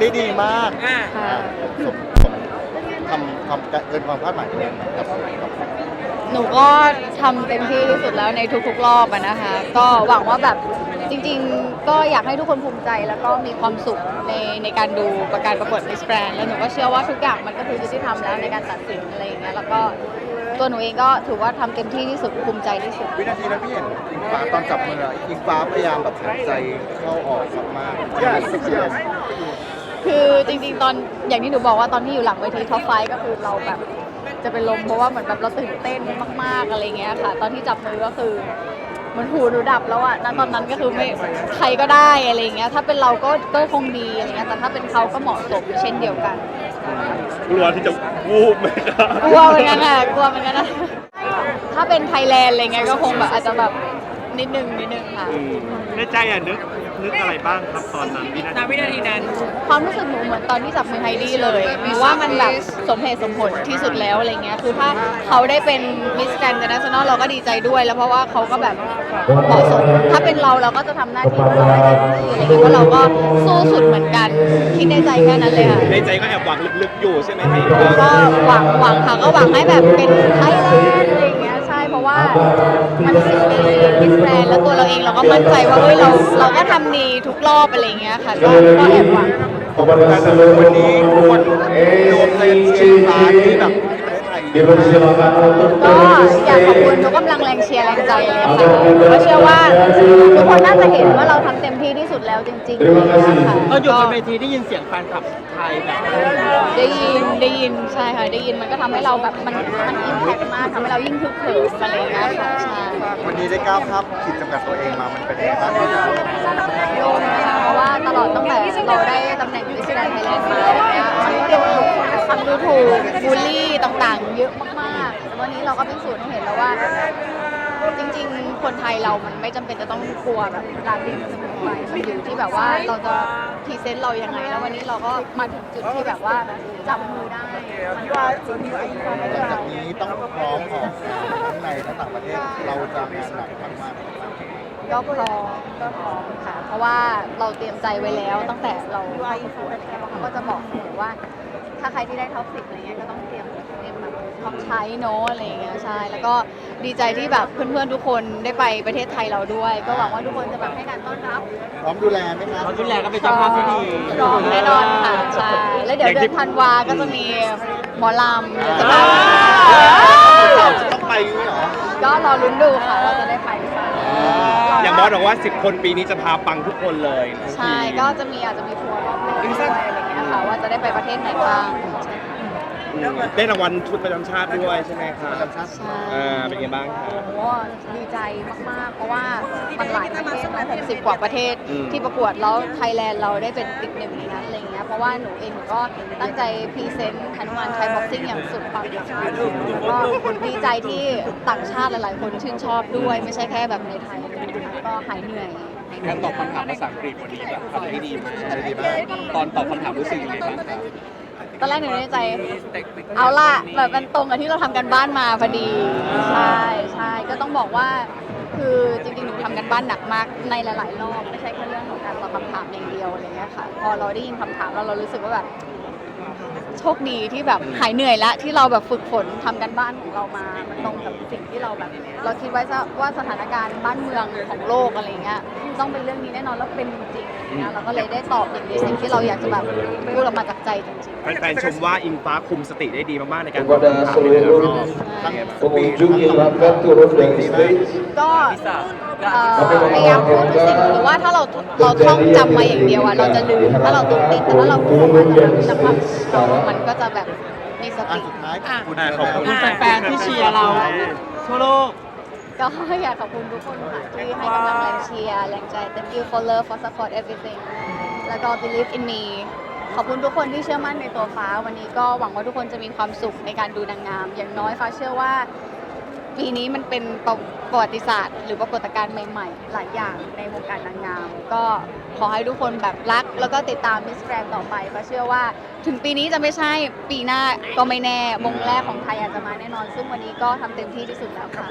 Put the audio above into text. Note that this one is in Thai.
ได้ดีมากอ่า ค่ะอ่าสมสมทำความเกินความคาดหมายตัวเองกับกับหนูก็ทำเต็มที่ที่สุดแล้วในทุกๆรอบอะนะคะ ก็หวังว่าแบบจริงๆ ก็อยากให้ทุกคนภูมิใจแล้วก็มีความสุขในในการดูประการประกวด Miss Grand แล้วหนูก็เชื่อว่าทุกอย่างมันก็คือยุติธรรมแล้วในการตัดสินอะไรอย่างเงี้ยแล้วก็ตัวหนูเองก็ถือว่าทำเต็มที่ที่สุดภูมิใจที่สุด วินาทีนั้นพี่เห็นอิงฟ้าตอนจับมืออะอิงฟ้าพยายามแบบหายใจเข้าออกมากๆ yes yes คือจริงๆ ตอนอย่างที่หนูบอกว่าตอนที่อยู่หลังเวทีท็อปไฟก็คือเราแบบจะเป็นลมเพราะว่าเหมือนแบบเราตื่นเต้นมากๆอะไรเงี้ยค่ะ ตอนที่จับมือก็คือเหมันหูหนูดับแล้วอะณตอนนั้นก็คือไม่ใครก็ได้อะไรเงี้ยถ้าเป็นเราก็ก็คงดีอะไรเงี้ยแต่ถ้าเป็นเขาก็เหมาะสมเช่นเดียวกันกลัวที่จะวูบไหมครับกลัวเหมือนกันอะกลัวเหมือนกันนะถ้าเป็นไทยแลนด์อะไรเงี้ยก็คงแบบอาจจะแบบ นิดนึงนิดนึงค่ะ อืมในใจอะนึกนึกอะไรบ้างครับตอนนั้นวินาณทีวินาทีนั้น ความรู้สึกหนูเหมือนตอนที่จับมือไฮดี้เลยหนูว่ามันแบบสมเหตุสมผลที่สุดแล้วอะไรเงี้ย คือถ้าเขาได้เป็นมิสแกรนด์น t ชั่นแนลเราก็ดีใจด้วย แล้วเพราะว่าเขาก็แบบเหมาะสม ถ้าเป็นเราเราก็จะทำหน้าที่ของเราให้เต็มที่อะไรเงี้ย เพราะเราก็สู้สุดเหมือนกัน คิดในใจแค่นั้นเลยค่ะ ในใจก็แอบหวังลึกๆอยู่ใช่ไหมพี่ก็หวังหวังค่ะก็หวังให้แบบเป็นไทยแลนด์อะไรอย่างเงี้ยใช่เพราะว่า มันสิบปีมิสแกรนด์แล้วตัวเราเองเราก็มั่นใจว่าเฮ้ยเราเราก็ทำดีทุกรอบอะไรอย่างเงี้ยค่ะก็ก็แอบหวังแต่วันนี้ทุกคนรวมใจเชียร์อิงฟ้าที่แบบที่ประเทศไทยก็อยากขอบคุณทุกกำลังแรงเชียร์แรงใจเลยค่ะก็เชื่อว่าทุก คนน่าจะเห็นว่าเราทำเต็มที่ที่สุดแล้วจริงๆอะไรอย่างเงี้ยค่ะตอนอยู่บนเวทีได้ยินเสียงแฟนคลับไทยแบบได้ยินได้ยินใช่ค่ะได้ยินมันก็ทำให้เราแบบมันมันอิมแพกมากทำให้เรายิ่งคึกเขิมอะไรอย่างเงี้ยค่ะใช่ วันนี้ได้ก้าวข้ามขีดจำกัดตัวเองมา มันเป็นยังไงบ้างครับโล่งนะคะเพราะว่าตลอดตั้งแต่เราได้ตำแหน่งมิสแกรนด์ไทยแลนด์มาอะไรเงี้ยมันก็โดนคำดูถูกบูลลี่ต่างๆ เยอะมากๆวันนี้เราก็พิสูจน์ให้เห็นแล้วว่าจริงๆ คนไทยเรามันไม่จำเป็นจะต้องกลัวแบบการบินเสมอไปมันอยู่ที่แบบว่าเราจะพรีเซนต์เรายังไง แล้ววันนี้เราก็มาถึงจุดที่แบบว่าจับมือได้มันก็จริงหลังจากนี้ต้องพร้อมออกทั้งในและต่างประเทศเราจะงานหนักมากๆก็พร้อมก็พร้อมค่ะ เพราะว่าเราเตรียมใจไว้แล้วตั้งแต่เราเข้าประกวดอะไรเงี้ยเพราะเขาก็จะบอกเสมอว่า ถ้าใครที่ได้ท็อปสิบอะไรเงี้ยก็ต้องเตรียม เตรียมแบบท็อปใช้เนอะอะไรเงี้ยใช่ แล้วก็ดีใจที่แบบเพื่อนๆทุกคนได้ไปประเทศไทยเราด้วย ก็หวังว่าทุกคนจะแบบให้การต้อนรับพร้อมดูแลไหมครับเขาดูแลก็เป็นเจ้าภาพที่ดีพร้อมแน่นอนค่ะใช่แล้วเดี๋ยวเดือนธันวาก็จะมีหมอลำเดี๋ยวจะมาเราจะต้องไปด้วยเหรอก็รอลุ้นดูค่ะว่าจะได้ไปหรือเปล่าอย่างบอสบอกว่า 10 คนปีนี้จะพาปังทุกคนเลยใช่ก็จะมีอาจจะมีทัวร์รอบโลกด้วยอะไรอย่างเงี้ยค่ะว่าจะได้ไปประเทศไหนบ้างใช่ค่ะอืม ได้รางวัลชุดประจำชาติด้วยใช่ไหมครับประจำชาติใช่อ่าเป็นไงบ้างครับ โอ้โหดีใจมาก ๆ เพราะว่ามันหลายประเทศนะ60 กว่าประเทศอืม ที่ประกวดแล้วไทยแลนด์เราได้เป็นติดหนึ่งในนั้นอะไรอย่างเงี้ยเพราะว่าหนูเองหนูก็ตั้งใจพรีเซนต์ฮนุมานไทยบ็อกซิ่งอย่างสุดความสามารถแล้วก็ดีใจที่ต่างชาติหลาย ๆ คนชื่นชอบด้วย ไม่ใช่แค่แบบในไทยนะคะก็หายเหนื่อย การตอบคำถามภาษาอังกฤษวันนี้แบบทำได้ดีมากดีมากตอนตอบคำถามรู้สึกยังไงบ้างครับ ตอนแรกหนูในใจ เอาล่ะแบบมันตรงกับที่เราทำกันบ้านมาพอดี ใช่ใช่ก็ต้องบอกว่า คือจริงๆหนูทำกันบ้านหนักมากในหลาย ๆ รอบไม่ใช่แค่เรื่องของการตอบคำถามอย่างเดียวอะไรเงี้ยค่ะ พอเราได้ยินคำถามแล้วเรารู้สึกว่าแบบโชคดีที่แบบหายเหนื่อยแล้วที่เราแบบฝึกฝนทำกันบ้านของเรามา มันตรงกับสิ่ง ที่เราแบบเราคิดไว้ซะว่าสถานการณ์บ้านเมืองของโลกอะไรเงี้ยต้องเป็นเรื่องนี้แน่นอนแล้วเป็นจริงๆอะไรเงี้ยเราก็เลยได้ตอบอย่างในสิ่งที่เราอยากจะแบบพูดออกมาจากใจจริงๆ แฟนๆชมว่าอิงฟ้าคุมสติได้ดีมากๆในการตอบคำถามในแต่ละรอบทั้ง Pengunjung yang akan turun dari stage ก็เอ่อพยายามพูดทุกสิ่งหรือว่าถ้าเราเราท่องจำมาอย่างเดียวอะเราจะลืมถ้าเราต้องติดแต่ถ้าเราพูดออกมาจากความเรามันก็จะแบบ มีสอันติสุดท้ายคุณอะขอบคุณแฟนๆที่เชียร์เราทั่วโลก ก็อยากขอบคุณทุกคนค่ะที่ให้กำลังแรงเชียร์แรงใจ thank you for love for support everything แล้วก็ believe in me ขอบคุณทุกคนที่เชื่อมั่นในตัวฟ้า วันนี้ก็หวังว่าทุกคนจะมีความสุขในการดูนางงาม อย่างน้อยฟ้าเชื่อว่า ปีนี้มันเป็นประวัติศาสตร์ หรือปรากฏการณ์ใหม่ๆ หลายอย่างในวงการนางงาม ก็ขอให้ทุกคนแบบรัก แล้วก็ติดตามมิสแกรนต่อไปเพราะเชื่อว่าถึงปีนี้จะไม่ใช่ปีหน้าก็ไม่แน่มงแรกของไทยอาจจะมาแน่นอน ซึ่งวันนี้ก็ทำเต็มที่ที่สุดแล้วค่ะ